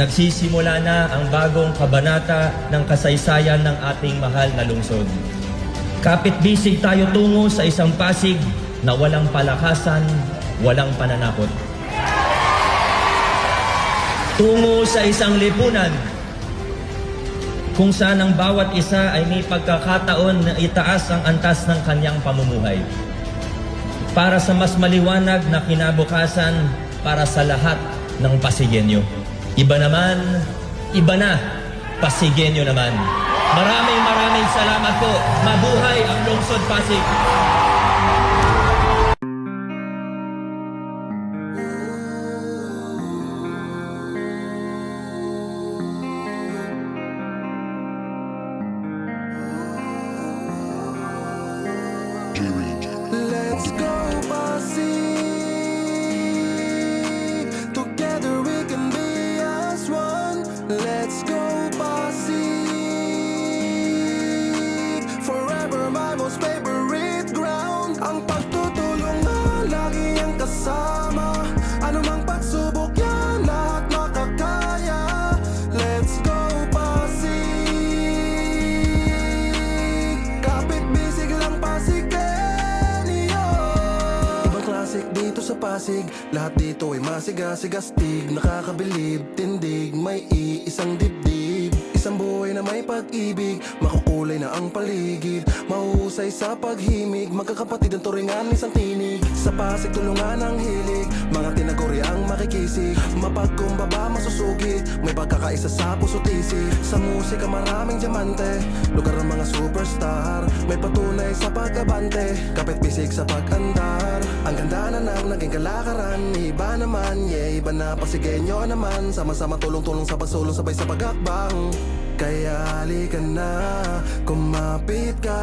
Nagsisimula na ang bagong kabanata ng kasaysayan ng ating mahal na lungsod. Kapit-bisig tayo tungo sa isang Pasig na walang palakasan, walang pananakot. Tungo sa isang lipunan kung saan ang bawat isa ay may pagkakataon na itaas ang antas ng kanyang pamumuhay. Para sa mas maliwanag na kinabukasan para sa lahat ng Pasigenyo. Iba naman, iba na, Pasigenyo naman. Maraming maraming salamat po. Mabuhay ang Lungsod Pasig. Pasig. Lahat dito ay masigasig-astig. Nakakabilib, tindig May iisang dibdib. Isang buhay na may pag-ibig Makukulay na ang paligid. Mahusay sa paghimig Magkakapatid ang turingan isang tinig. Sa Pasig tulungan ang hilig Mga tinaguri ang makikisig Mapagkumbaba masusugid May pagkakaisa sa puso't isip Sa musika maraming diamante Lugar ng mga superstar. May patunay sa pagkabante Kapit bisig sa pag-andar Ang ganda na ng naging kalakaran Iba naman, yeah, iba na pasigenyo naman. Sama-sama tulong-tulong sa pagsulong sabay sa pagakbang kaya halika na, kumapit ka.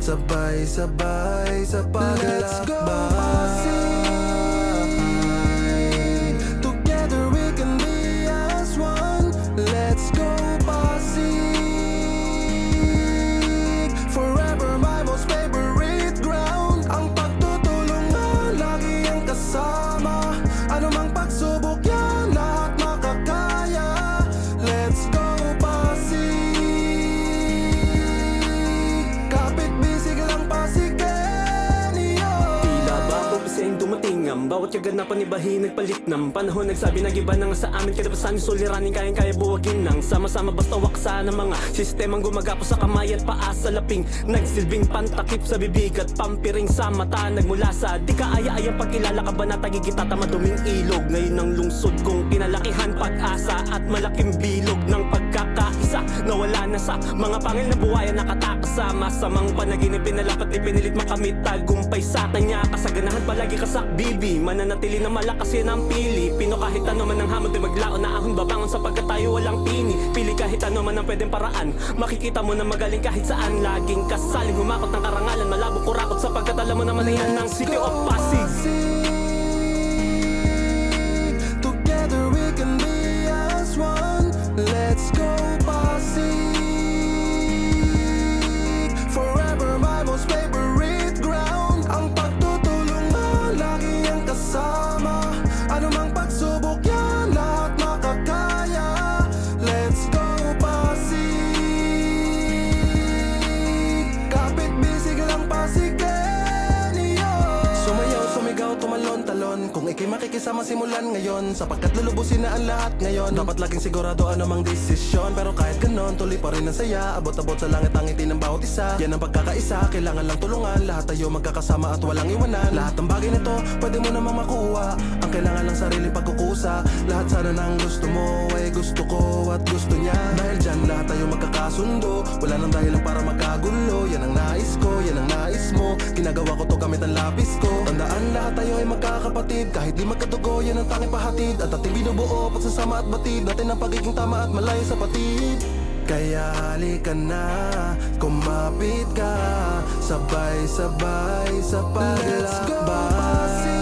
Sabay-sabay sa paglalakbay bawat kaganapan ibahin nagpalit ng panahon. Nagsabi na iba na nga sa amin. Kadapasan suliranin. Kayang kaya buwagin ng Sama-sama. Basta waksa ng mga sistemang gumagapo sa kamay at paa sa laping. Nagsilbing pantakip sa bibig at pampiring sa mata. Nagmula sa di kaaya-ayang pagkilala ka ba na tagigita maduming ilog. Ngayon ang lungsod kong kinalakihan pag-asa at malaking bilog ng pagkakaisa Nawala na sa mga pangil na buhay na nakatakas sa masamang panaginip Pinalapat ipinilit makamit. Tagumpay sa kanya Kasaganahan palagi kasak. Bibi Mananatili na malakas yan ang pili. Pino kahit ano man ang hamon di maglaon na ahon. Babangon Sapagkat tayo walang pini Pili kahit ano man ang pwedeng paraan. Makikita mo na magaling kahit saan. Laging kasaling humakot ng karangalan. Malabo kurakot sapagkat alam mo naman na yan ang City of Pasig makikisama simulan ngayon. Sapagkat lulubusin na ang lahat ngayon. Dapat laging sigurado anumang desisyon. Pero kahit ganon, tuloy pa rin ang saya. Abot-abot sa langit ang ngiti ng bawat isa. Yan ang pagkakaisa, kailangan lang tulungan. Lahat tayo magkakasama at walang iwanan. Lahat ng bagay nito, pwede mo namang makuha. Ang kailangan lang sarili pagkukusa Lahat sana ng gusto mo ay gusto ko at gusto niya. Dahil dyan lahat tayo magkakasundo. Wala nang dahilan para magkagulo. Yan ang nais ko, yan ang nais mo. Ginagawa ko to gamit ang lapis ko. Tandaan lahat tayo ay magkakapatid. Kahit di magkadugo, yan ang tanging pahatid. At ating binubuo, pagsasama at batid. Natin ang pagiging tama at malayo sa patid. Kaya halika na, kumapit ka. Sabay-sabay sa paglalakbay